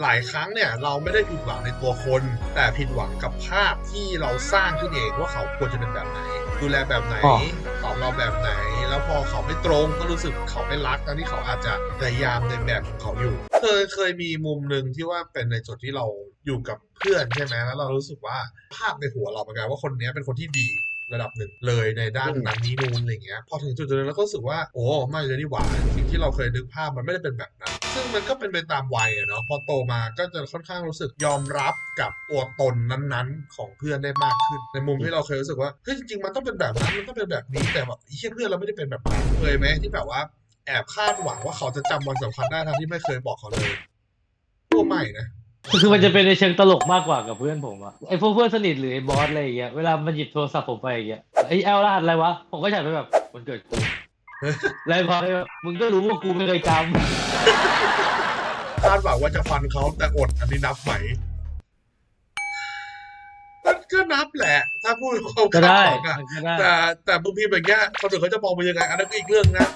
หลายครั้งเนี่ยเราไม่ได้ผิดหวังในตัวคน แต่ผิดหวังกับภาพที่เราสร้างขึ้นเองว่าเขาควรจะเป็นแบบไหน ดูแลแบบไหนอ๋อตอบเราแบบไหน แล้วพอเขาไม่ตรงก็รู้สึกเขาไม่รักทั้งที่เขาอาจจะพยายามในแบบของเขาอยู่ เคยเคยมีมุมหนึ่งที่ว่าเป็นในจุดที่เราอยู่กับเพื่อนใช่ไหมแล้วเรารู้สึกว่าภาพในหัวเราเหมือนกันว่าคนเนี้ยเป็นคนที่ดี ระดับหนึ่งเลยในด้านอืมนั้นนี้นู่นอะไรเงี้ยพอถึงจุดๆนั้นเราก็รู้สึกว่าโอ้ไม่เลยนี่หว่าสิ่งที่เราเคยนึกภาพมันไม่ได้เป็นแบบนั้นซึ่งมันก็เป็นไปตามวัยอะเนาะพอโตมาก็จะค่อนข้างรู้สึกยอมรับกับตัวตนนั้นๆ ของเพื่อนได้มากขึ้น ในมุมที่เราเคยรู้สึกว่าเฮ้ยจริงๆมันต้องเป็นแบบนั้นมันต้องเป็นแบบนี้แต่แบบไอ้เหี้ยเพื่อนเราไม่ได้เป็นแบบนั้นเคยไหมที่แบบว่าแอบคาดหวังว่าเขาจะจำวันสำคัญได้ทั้งที่ไม่เคยบอกเขาเลยก็ไม่นะ คือมันจะเป็นในเชิงตลกมากกว่ากับเพื่อนผมอะไอ้พวกเพื่อนสนิทหรือไอ้บอสอะไรอย่างเงี้ยเวลามันหยิบโทรศัพท์ผมไปอย่างเงี้ยไอ้แอลรหัสอะไรวะผมก็อยากไปแบบมันเกิดกูแล้วพอได้แบบมึงก็รู้ว่ากูไม่เคยจคาดหวังว่าจะฟันเขาแต่อดอันนี้นับไหมมันก็นับแหละ ถ้าพูดความำก็คาดได้หวังอะมันก็ได้ แต่แต่บางทีแบบเนี้ยคนอื่นเขาจะมองไปยังไงอันนั้นก็อีกเรื่องนะ